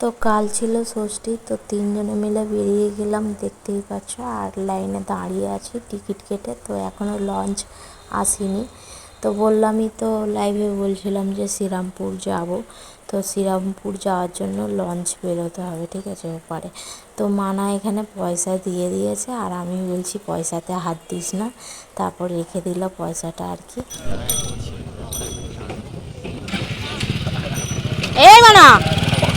তো কাল ছিল ষষ্ঠী, তো তিনজনে মিলে বেরিয়ে গেলাম, দেখতেই পাচ্ছ, আর লাইনে দাঁড়িয়ে আছি, টিকিট কেটে, তো এখনও লঞ্চ আসেনি। তো বললামই তো লাইভে বলছিলাম যে শ্রীরামপুর যাব, তো শ্রীরামপুর যাওয়ার জন্য লঞ্চ বেরোতে হবে, ঠিক আছে ওপারে তো মানা এখানে পয়সা দিয়ে দিয়েছে, আর আমি বলছি পয়সাতে হাত দিস না, তারপর রেখে দিল পয়সাটা আর কি। এই মানা!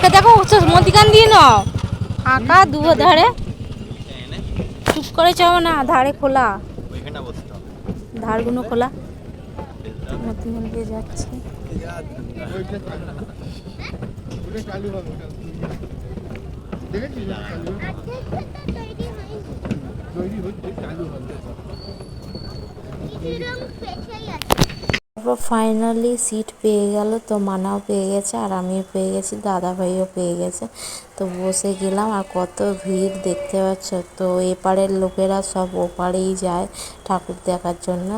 ওকে দেখো মতিকান দিয়ে নাও ফাঁকা দু ধারে চুপ করে চাও না ধারে খোলা ধারগুলো খোলা মতিকান দিয়ে যাচ্ছে তারপর ফাইনালি সিট পেয়ে গেল, তো মানাও পেয়ে গেছে আর আমিও পেয়ে গেছি দাদা ভাইও পেয়ে গেছে। তো বসে গেলাম আর কত ভিড় দেখতে পাচ্ছ? তো এপারের লোকেরা সব ওপারেই যায় ঠাকুর দেখার জন্য।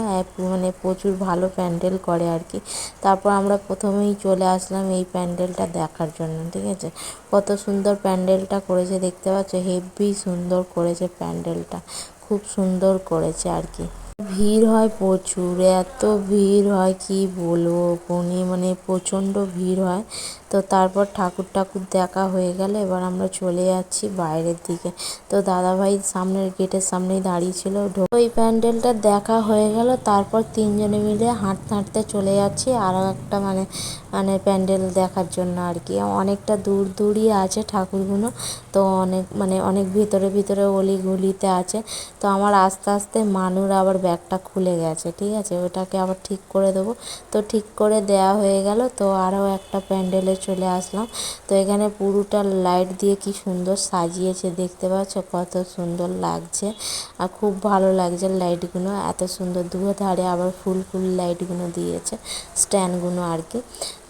মানে প্রচুর ভালো প্যান্ডেল করে আর কি। তারপর আমরা প্রথমেই চলে আসলাম এই প্যান্ডেলটা দেখার জন্য, ঠিক আছে? কত সুন্দর প্যান্ডেলটা করেছে, দেখতে পাচ্ছ? হেভি সুন্দর করেছে প্যান্ডেলটা, খুব সুন্দর করেছে আর কি। ভিড় হয় প্রচুর, এত ভিড় হয় কি বলব? কোনি মানে প্রচণ্ড ভিড় হয়। তো তারপর ঠাকুর ঠাকুর দেখা হয়ে গেল, এবার আমরা চলে যাচ্ছি বাইরের দিকে। তো দাদাভাই সামনের গেটের সামনেই দাঁড়িয়ে ছিল। ওই প্যান্ডেলটা দেখা হয়ে গেল, তারপর তিনজনে মিলে হাঁটতে হাঁটতে চলে যাচ্ছি। আরও একটা মানে মানে প্যান্ডেল দেখার জন্য আর কি। অনেকটা দূর দূরই আছে ঠাকুরগুলো তো অনেক মানে অনেক ভিতরে ভিতরে অলি গলিতে আছে। তো আমার আস্তে আস্তে মানুর আবার ব্যাগটা খুলে গেছে, ঠিক আছে? ওটাকে আবার ঠিক করে দেবো। তো ঠিক করে দেয়া হয়ে গেল, তো আরও একটা প্যান্ডেলে চলে আসলাম। তো এখানে পুরোটা লাইট দিয়ে কি সুন্দর সাজিয়েছে, দেখতে পাচ্ছ? কত সুন্দর লাগছে। আর খুব ভালো লাগছে লাইটগুলো এত সুন্দর দু ধারে আবার ফুল ফুল লাইটগুলো দিয়েছে স্ট্যান্ডগুলো আর কি।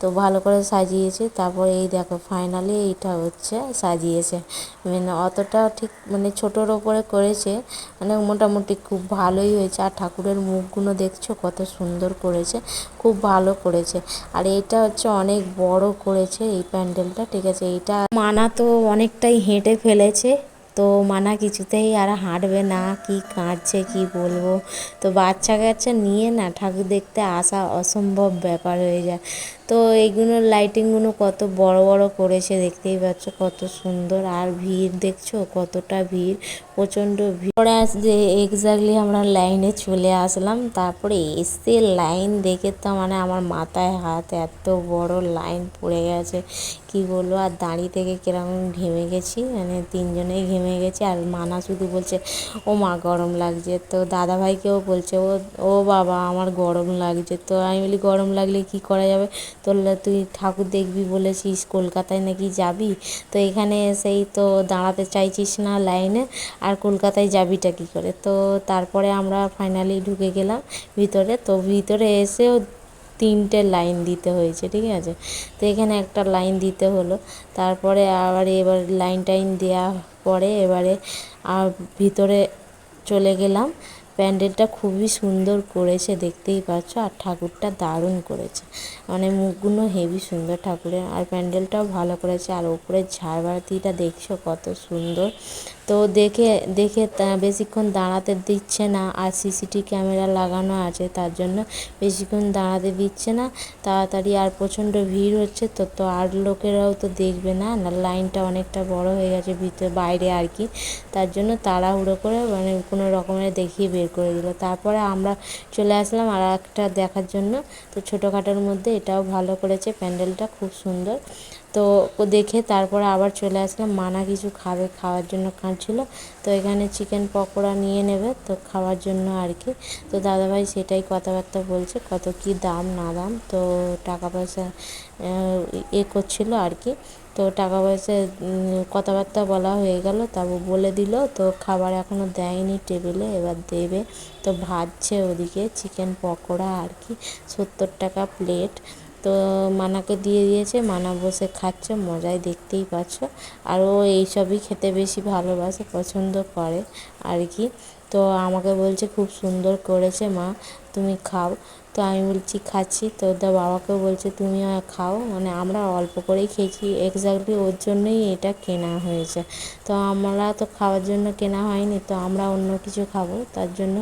তো ভালো করে সাজিয়েছে। তারপর এই দেখো ফাইনালি এইটা হচ্ছে সাজিয়েছে। মানে অতটা ঠিক মানে ছোটোর ওপরে করেছে। মানে মোটামুটি খুব ভালোই হয়েছে। আর ঠাকুরের মুখগুলো দেখছ কত সুন্দর করেছে, খুব ভালো করেছে। আর এটা হচ্ছে অনেক বড় করেছে এই প্যান্ডেলটা, ঠিক আছে? এইটা মানা তো অনেকটাই হেঁটে ফেলেছে। তো মানা কিছুতেই আর হাঁটবে না, কি কাঁদছে, কি বলব? তো বাচ্চা কাচ্চা নিয়ে না ঠাকুর দেখতে আসা অসম্ভব ব্যাপার হয়ে যায়। তো এইগুলো লাইটিংগুলো কত বড় বড় করেছে দেখতেই পাচ্ছ, কত সুন্দর। আর ভিড় দেখছ, কতটা ভিড়, প্রচণ্ড ভিড়। পরে যে এক্স্যাক্টলি আমরা লাইনে চলে আসলাম, তারপরে এসে লাইন দেখে তো মানে আমার মাথায় হাত এত বড় লাইন পড়ে গেছে। কি বলব, আর দাঁড়িয়ে থেকে কীরকম ঘেমে গেছি মানে তিনজনেই ঘেমে গেছি। আর মানা শুধু বলছে, ও মা, গরম লাগছে। তো দাদা ভাইকেও বলছে, ও ও বাবা, আমার গরম লাগছে। তো আমি বলি, গরম লাগলে কি করা যাবে? তোরলে তুই ঠাকুর দেখবি বলেছিস, কলকাতায় নাকি যাবি? তো এখানে এসেই তো দাঁড়াতে চাইছিস না লাইনে, আর কলকাতায় যাবিটা কী করে? তো তারপরে আমরা ফাইনালি ঢুকে গেলাম ভিতরে। তো ভিতরে এসেও তিনটে লাইন দিতে হয়েছে, ঠিক আছে? তো এখানে একটা লাইন দিতে হলো। তারপরে আবার এবার লাইন টাইন দেওয়া পরে এবারে আর ভিতরে চলে গেলাম। প্যান্ডেলটা খুবই সুন্দর করেছে, দেখতেই পাচ্ছ। আর ঠাকুরটা দারুণ করেছে। মানে মুখগুলো হেভি সুন্দর ঠাকুরের। আর প্যান্ডেলটাও ভালো করেছে। আর ওপরের ঝাড়বাতিটা দেখছ কত সুন্দর। তো দেখে দেখে বেশিক্ষণ দাঁড়াতে দিচ্ছে না আর সিসিটি ক্যামেরা লাগানো আছে, তার জন্য বেশিক্ষণ দাঁড়াতে দিচ্ছে না। তাড়াতাড়ি আর প্রচণ্ড ভিড় হচ্ছে, তো তো আর লোকেরাও তো দেখবে না। লাইনটা অনেকটা বড় হয়ে গেছে ভিতরে, বাইরে আর কি। তার জন্য তাড়াহুড়ো করে মানে কোনো রকমের দেখিয়ে বের করে দিল। তারপরে আমরা চলে আসলাম আর একটা দেখার জন্য। তো ছোটোখাটোর মধ্যে এটাও ভালো করেছে, প্যান্ডেলটা খুব সুন্দর। তো দেখে তারপরে আবার চলে আসলাম মানা কিছু খাবে, খাওয়ার জন্য কাঁদছিল। তো এখানে চিকেন পকোড়া নিয়ে নেবে তো খাওয়ার জন্য আর কি। তো দাদাভাই সেটাই কথাবার্তা বলছে, কত কি দাম না দাম। তো টাকা পয়সা এ করছিল আর কি। তো টাকা পয়সা কথাবার্তা বলা হয়ে গেল। তারপর বলে দিল, তো খাবার এখনও দেয়নি টেবিলে, এবার দেবে। তো ভাজছে ওদিকে চিকেন পকোড়া আর কি, সত্তর টাকা প্লেট তো মানাকে দিয়ে দিয়েছে, মানা বসে খাচ্ছে মজায় দেখতেই পাচ্ছ। আর ও এইসবই খেতে বেশি ভালোবাসে, পছন্দ করে আর কি। তো আমাকে বলছে খুব সুন্দর করেছে মা। তুমি খাও। তো আমি বলছি, খাচ্ছি। তো ওদের বাবাকেও বলছে তুমি খাও। মানে আমরা অল্প করেই খেয়েছি। এক্স্যাক্টলি ওর জন্যই এটা কেনা হয়েছে। তো আমরা তো খাওয়ার জন্য কেনা হয়নি, তো আমরা অন্য কিছু খাব। তার জন্য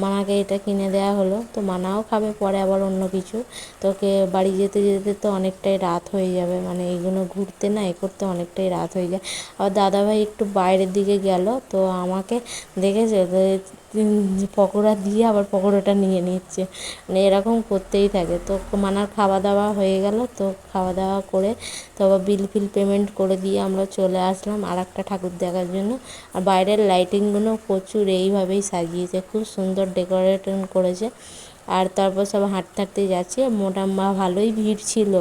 মানাকে এটা কিনে দেওয়া হলো। তো মানাও খাবে, পরে আবার অন্য কিছু। তোকে বাড়ি যেতে যেতে তো অনেকটাই রাত হয়ে যাবে। মানে এইগুলো ঘুরতে না, এ করতে অনেকটাই রাত হয়ে যায়। আবার দাদাভাই একটু বাইরের দিকে গেল। তো আমাকে দেখেছে পকোড়া দিয়ে আবার পকোড়াটা নিয়ে নিচ্ছে। মানে এরকম করতেই থাকে। তো মানার খাওয়া দাওয়া হয়ে গেল। তো খাওয়া দাওয়া করে তো আবার বিল ফিল পেমেন্ট করে দিয়ে আমরা চলে আসলাম আর একটা ঠাকুর দেখার জন্য। আর বাইরের লাইটিংগুলো প্রচুর এইভাবেই সাজিয়েছে। খুব সুন্দর ডেকোরেটন করেছে। আর তারপর সব হাঁটতে হাঁটতে যাচ্ছে। মোটা ভালোই ভিড় ছিল।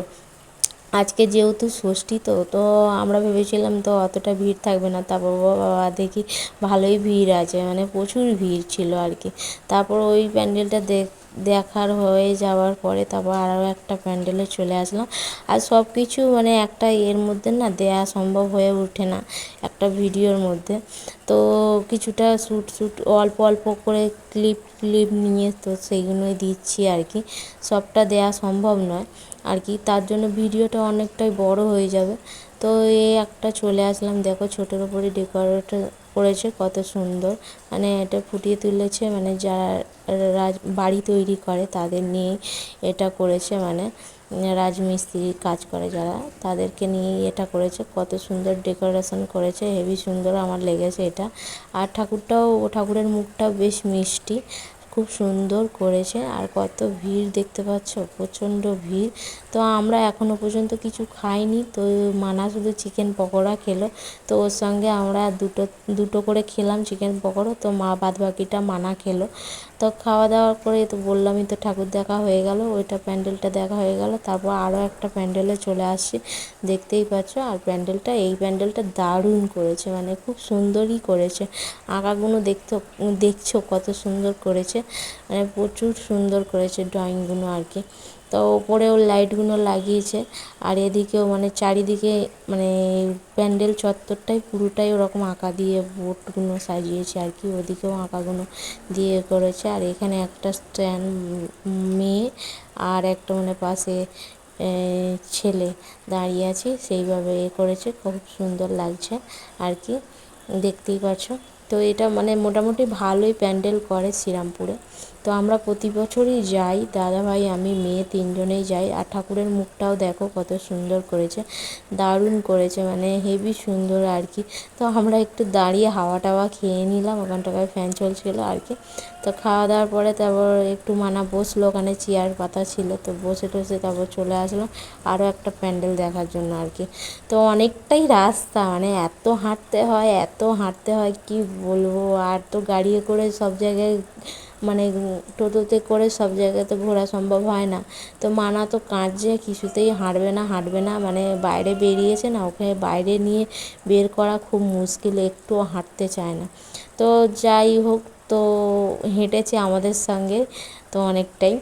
আজকে যেহেতু ষষ্ঠী, তো তো আমরা ভেবেছিলাম তো অতটা ভিড় থাকবে না। তারপর বাবা দেখি ভালোই ভিড় আছে মানে প্রচুর ভিড় ছিল আর কি। তারপর ওই প্যান্ডেলটা দেখ, দেখার হয়ে যাওয়ার পরে তারপর আরও একটা প্যান্ডেলে চলে আসলাম। আর সব কিছু মানে একটা এর মধ্যে না দেয়া সম্ভব হয়ে ওঠে না, একটা ভিডিওর মধ্যে। তো কিছুটা শ্যুট শ্যুট অল্প অল্প করে ক্লিপ ক্লিপ নিয়ে তো সেইগুলোই দিচ্ছি আর কি। সবটা দেয়া সম্ভব নয়। আর কি, তার জন্য ভিডিওটা অনেকটাই বড় হয়ে যাবে। তো এই একটা চলে আসলাম, দেখো ছোটোর উপরে ডেকোরেট করেছে, কত সুন্দর। মানে এটা ফুটিয়ে তুলেছে মানে যারা বাড়ি তৈরি করে তাদের নিয়ে এটা করেছে মানে রাজমিস্ত্রির কাজ করে যারা, তাদেরকে নিয়েই এটা করেছে। কত সুন্দর ডেকোরেশন করেছে, হেভি সুন্দর আমার লেগেছে এটা। আর ঠাকুরটাও, ঠাকুরের মুখটাও বেশ মিষ্টি। খুব সুন্দর করেছে আর কত ভিড় দেখতে পাচ্ছ, প্রচণ্ড ভিড়। তো আমরা এখনও পর্যন্ত কিছু খাইনি, তো মানা শুধু চিকেন পকোড়া খেলো। তো ওর সঙ্গে আমরা দুটো দুটো করে খেলাম চিকেন পকোড়া, তো মা বাদ বাকিটা মানা খেলো। তো খাওয়া দাওয়া করে তো বললামই তো ঠাকুর দেখা হয়ে গেল, ওইটা প্যান্ডেলটা দেখা হয়ে গেল, তারপর আরও একটা প্যান্ডেলে চলে আসছি। দেখতেই পাচ্ছ, আর প্যান্ডেলটা, এই প্যান্ডেলটা দারুণ করেছে মানে খুব সুন্দরই করেছে। আঁকাগুলো দেখতে, দেখছ কত সুন্দর করেছে। মানে প্রচুর সুন্দর করেছে ড্রয়িংগুলো আর কি। তো ওপরেও লাইটগুলো লাগিয়েছে আর এদিকেও মানে চারিদিকে মানে প্যান্ডেল চত্বরটাই পুরোটাই ওরকম আঁকা দিয়ে বোর্ডগুলো সাজিয়েছে আর কি, ওদিকেও আঁকাগুলো দিয়ে করেছে। আর এখানে একটা স্ট্যান্ড মেয়ে আর একটা মানে পাশে ছেলে দাঁড়িয়ে আছে, সেইভাবে এ করেছে, খুব সুন্দর লাগছে আর কি। দেখতেই পাচ্ছ। তো এটা মানে মোটামুটি ভালোই প্যান্ডেল করে শ্রীরামপুরে। তো আমরা প্রতি বছরই যাই। দাদাভাই, আমি, মেয়ে তিনজনেই যাই। আর ঠাকুরের মুখটাও দেখো কত সুন্দর করেছে, দারুণ করেছে মানে হেভি সুন্দর আর কি। তো আমরা একটু দাঁড়িয়ে হাওয়া টাওয়া খেয়ে নিলাম ওখানটায় ফ্যান চলছিল আর কি। তো খাওয়া দাওয়ার পরে তারপর একটু মানা বসল, ওখানে চেয়ার পাতা ছিল, তো বসে টসে তারপর চলে আসলাম। আরও একটা প্যান্ডেল দেখার জন্য আর কি। তো অনেকটাই রাস্তা মানে এত হাঁটতে হয়, এত হাঁটতে হয়, কি বলব? আর তো গাড়ি করে সব জায়গায় মানে টোটোতে করে সব জায়গাতে ঘোরা সম্ভব হয় না। তো মানা তো কাঁদছে, কিছুতেই হাঁটবে না হাঁটবে না। মানে বাইরে বেরিয়েছে না, ওকে বাইরে নিয়ে বের করা খুব মুশকিল, একটুও হাঁটতে চায় না। তো যাই হোক, তো হেঁটেছে আমাদের সঙ্গে, তো অনেকটাই।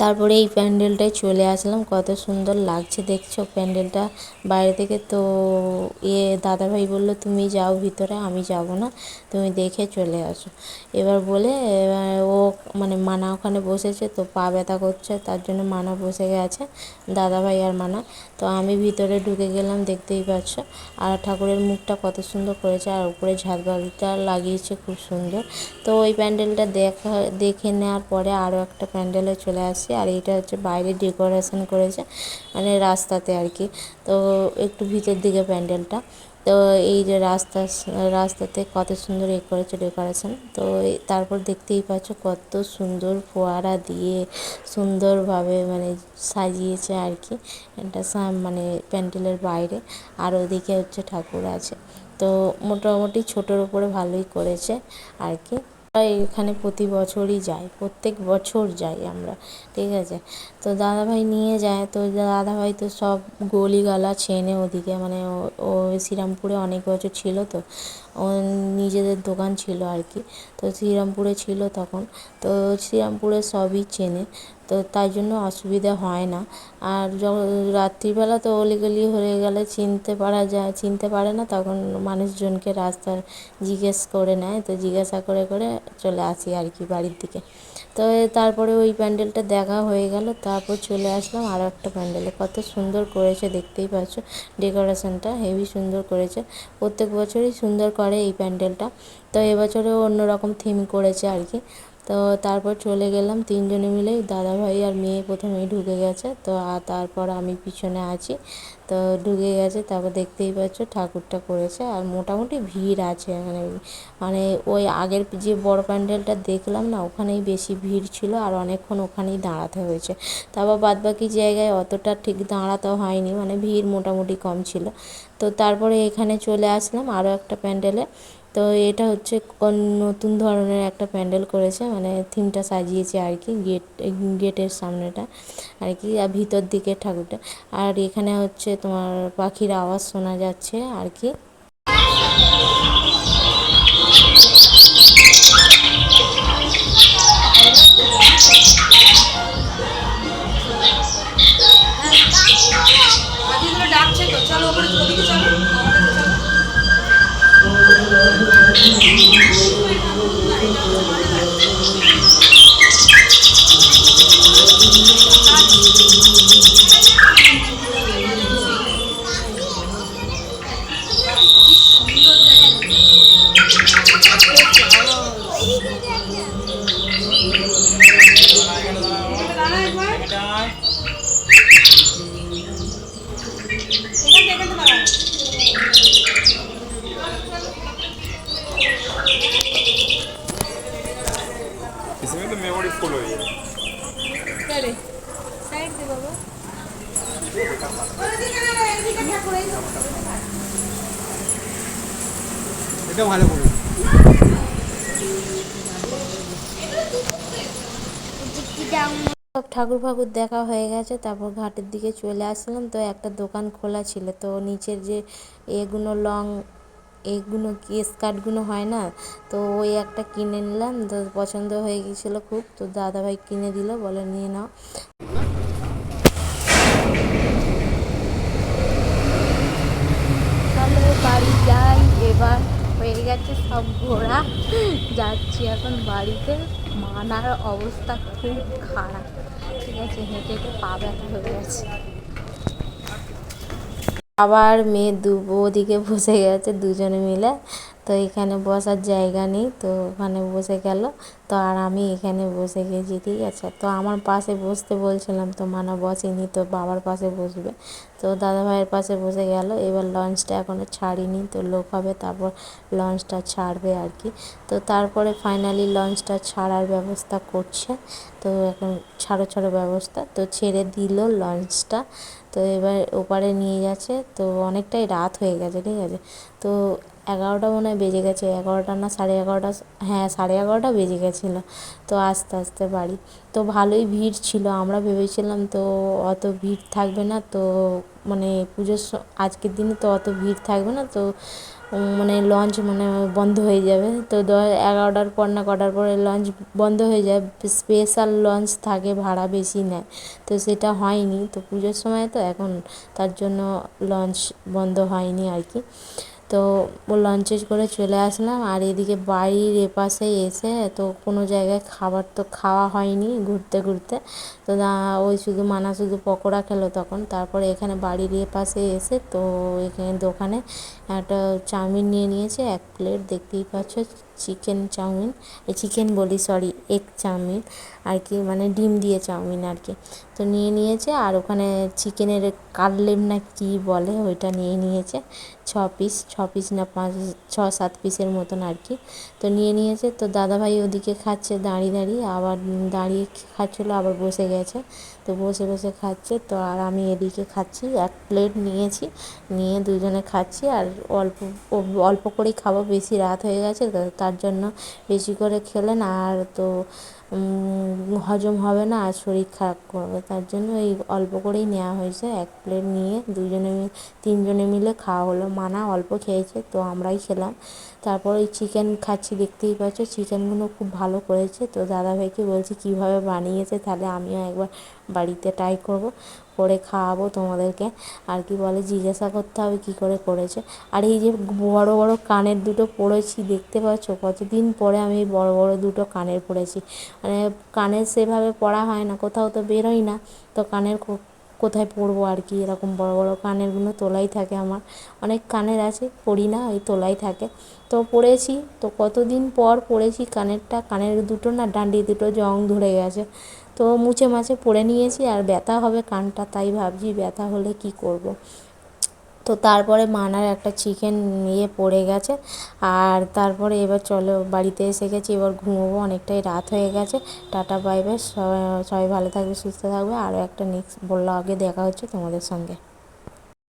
তারপরে এই প্যান্ডেলটায় চলে আসলাম। কত সুন্দর লাগছে, দেখছ প্যান্ডেলটা? বাইরে থেকে তো এ দাদাভাই বলল, তুমি যাও ভিতরে, আমি যাব না, তুমি দেখে চলে আসো। এবার বলে, এবার ও মানে মানা ওখানে বসেছে, তো পা ব্যথা করছে, তার জন্য মানা বসে গেছে, দাদাভাই আর মানা। তো আমি ভিতরে ঢুকে গেলাম, দেখতেই পাচ্ছ। আর ঠাকুরের মুখটা কত সুন্দর করেছে, আর উপরে ঝাঁকবালিটা লাগিয়েছে, খুব সুন্দর। তো ওই প্যান্ডেলটা দেখা, দেখে নেওয়ার পরে আরও একটা প্যান্ডেলে চলে আসি আর এটা হচ্ছে বাইরে ডেকোরেশন করেছে মানে রাস্তাতে আর কি। তো একটু ভিতর দিকে প্যান্ডেলটা। তো এই যে রাস্তা, রাস্তাতে কত সুন্দর এ করেছে ডেকোরেশন। তো তারপর দেখতেই পাচ্ছ কত সুন্দর ফোয়ারা দিয়ে সুন্দরভাবে মানে সাজিয়েছে আর কি। এটা মানে প্যান্ডেলের বাইরে। আর ওদিকে হচ্ছে ঠাকুর আছে। তো মোটামুটি ছোটোর উপরে ভালোই করেছে আর কি। এখানে প্রতি বছরই যাই, প্রত্যেক বছর যাই আমরা, ঠিক আছে? তো দাদাভাই নিয়ে যায়, তো দাদাভাই তো সব গলিগালা চেনে ওদিকে মানে ও- ও শ্রীরামপুরে অনেক বছর ছিল তো, ও নিজেদের দোকান ছিল আর কি। তো শ্রীরামপুরে ছিল তখন, তো শ্রীরামপুরে সবই চেনে। তো তাই জন্য অসুবিধা হয় না। আর রাত্রিবেলা তো অলিগলি হয়ে গেলে চিনতে পারা যায়, চিনতে পারে না, তখন মানুষজনকে রাস্তার জিজ্ঞেস করে নেয়, তো জিজ্ঞাসা করে করে চলে আসি আর কি বাড়ির দিকে। তো তারপরে ওই প্যান্ডেলটা দেখা হয়ে গেল, তারপর চলে আসলাম আরও একটা প্যান্ডেলে। কত সুন্দর করেছে, দেখতেই পাচ্ছ। ডেকোরেশনটা হেভি সুন্দর করেছে। প্রত্যেক বছরই সুন্দর করে এই প্যান্ডেলটা। তো এবছরেও অন্যরকম থিম করেছে আর কি। তো তারপর চলে গেলাম তিনজনে মিলে দাদা ভাই আর মেয়ে প্রথমেই ঢুকে গেছে। তো আর তারপর আমি পিছনে আছি। তো ঢুকে গেছে, তারপর দেখতেই পাচ্ছ ঠাকুরটা করেছে। আর মোটামুটি ভিড় আছে মানে মানে ওই আগের যে বড় প্যান্ডেলটা দেখলাম না, ওখানেই বেশি ভিড় ছিল আর অনেকক্ষণ ওখানেই দাঁড়াতে হয়েছে। তারপর বাদবাকি জায়গায় অতটা ঠিক দাঁড়াতে হয়নি মানে ভিড় মোটামুটি কম ছিল। তো তারপরে এখানে চলে আসলাম আরও একটা প্যান্ডেলে। তো এটা হচ্ছে নতুন ধরনের একটা প্যান্ডেল করেছে মানে থিমটা সাজিয়েছে আর কি, গেট, গেটের সামনেটা আর কি, আর ভিতর দিকে ঠাকুরটা। আর এখানে হচ্ছে তোমার পাখির আওয়াজ শোনা যাচ্ছে আর কি। इसमें तो मेमोरी फुल हो गई সাইড দে বাবা এটা ভালো করে সব ঠাকুর ফাকুর দেখা হয়ে গেছে তারপর ঘাটের দিকে চলে আসলাম। তো একটা দোকান খোলা ছিল তো নিচের যে এগুলো লং এইগুলো কি স্কার্টগুলো হয় না, তো ওই একটা কিনে নিলাম, তো পছন্দ হয়ে গেছিল খুব, তো দাদাভাই কিনে দিল, বলে নিয়ে নাও। বাড়ি যাই, এবার হয়ে গেছে সব ঘোরা, যাচ্ছি এখন বাড়িতে, মানার অবস্থা খুব খারাপ, ঠিক আছে, হেঁটে হেঁটে পা ব্যথা হয়ে গেছে। আবার মেয়ে দু ওদিকে বসে গেছে, দুজনে মিলে। তো এখানে বসার জায়গা নেই, তো ওখানে বসে গেল। তো আর আমি এখানে বসে গেছি, ঠিক আছে? তো আমার পাশে বসতে বলছিলাম তো মানা বসেনি, তো বাবার পাশে বসবে। তো দাদা ভাইয়ের পাশে বসে গেল, এবার লঞ্চটা এখনও ছাড়িনি, তো লোক হবে, তারপর লঞ্চটা ছাড়বে আর কি। তো তারপরে ফাইনালি লঞ্চটা ছাড়ার ব্যবস্থা করছে, তো এখন ছাড়ো ছাড়ো ব্যবস্থা। তো ছেড়ে দিল লঞ্চটা তো এবার ওপারে নিয়ে যাচ্ছে তো অনেকটাই রাত হয়ে গেছে, ঠিক আছে। তো এগারোটা মনে হয় বেজে গেছে, এগারোটা না সাড়ে এগারোটা হ্যাঁ সাড়ে এগারোটা বেজে গেছিল, তো আস্তে আস্তে বাড়ি। তো ভালোই ভিড় ছিল, আমরা ভেবেছিলাম তো অত ভিড় থাকবে না, তো মানে পুজোর আজকের দিনে তো অত ভিড় থাকবে না, তো মানে লঞ্চ মানে বন্ধ হয়ে যাবে। তো এগারোটার পর না কটার পরে লঞ্চ বন্ধ হয়ে যায় স্পেশাল লঞ্চ থাকে ভাড়া বেশি নেয়। তো সেটা হয়নি। তো পুজোর সময় তো এখন তার জন্য লঞ্চ বন্ধ হয়নি আর কি। তো ও লঞ্চে করে চলে আসলাম। আর এদিকে বাড়ির এপাশে এসে তো কোনো জায়গায় খাবার তো খাওয়া হয়নি ঘুরতে ঘুরতে। তো ওই শুধু মানা শুধু পকোড়া খেলো তখন। তারপরে এখানে বাড়ির এপাশে এসে তো এখানে দোকানে একটা চাউমিন নিয়ে নিয়েছে, এক প্লেট, দেখতেই পাচ্ছ চিকেন চাউমিন। এই চিকেন বলি সরি এগ চাউমিন, আর কি মানে ডিম দিয়ে চাউমিন আর কি। তো নিয়ে নিয়েছে, আর ওখানে চিকেনের কাটলেট না কি বলে, ওইটা নিয়ে নিয়েছে, ছ পিস ছ পিস না পাঁচ, ছ সাত পিসের মতন আর কি। তো নিয়ে নিয়েছে, তো দাদাভাই ওদিকে খাচ্ছে দাঁড়িয়ে দাঁড়িয়ে, আবার দাঁড়িয়ে খাচ্ছিলো, আবার বসে গেছে। তো বসে বসে খাচ্ছে, তো আর আমি এদিকে খাচ্ছি, এক প্লেট নিয়েছি, নিয়ে দুজনে খাচ্ছি, আর অল্প অল্প করেই খাব, বেশি রাত হয়ে গেছে তার জন্য বেশি করে খেলেন আর তো হজম হবে না, আর শরীর খারাপ করবে, তার জন্য এই অল্প করেই নেওয়া হয়েছে, এক প্লেট নিয়ে দুজনে তিনজনে মিলে খাওয়া হলো, মানা অল্প খেয়েছে, তো আমরাই খেলাম, তারপর ওই চিকেন খাচ্ছি, দেখতেই পাচ্ছ চিকেনগুলো খুব ভালো করেছে, তো দাদাভাইকে বলছি, কীভাবে বানিয়েছে, তাহলে আমিও একবার বাড়িতে ট্রাই করব। করে খাওয়াবো তোমাদেরকে। আর কি বলে, জিজ্ঞাসা করতে হবে কি করে করেছে। আর এই যে বড় বড় কানের দুটো পড়েছি, দেখতে পাচ্ছ? কতদিন পরে আমি বড় বড় দুটো কানের পড়েছি। মানে কানের সেভাবে পড়া হয় না, কোথাও তো বেরোই না। তো কানের কোথায় পরবো আর কি? এরকম বড় বড় কানেরগুলো তোলাই থাকে আমার। অনেক কানের আছে, পড়ি না, ওই তোলাই থাকে। তো পড়েছি, তো কতদিন পর পড়েছি কানেরটা? কানের দুটো না ডান্ডি দুটো জং ধরে গেছে। তো মুছে মাছে পড়ে নিয়েছি আর ব্যথা হবে কানটা, তাই ভাবছি ব্যথা হলে কি করব। তো তারপরে মানার একটা চিকেন নিয়ে পড়ে গেছে। আর তারপরে এবার চলো বাড়িতে এসে গেছি, এবার ঘুমোবো অনেকটাই রাত হয়ে গেছে। টাটা, বাই বাই, সবাই সবাই ভালো থাকবে, সুস্থ থাকবে। আরও একটা নেক্সট বলল আগে দেখা হচ্ছে তোমাদের সঙ্গে।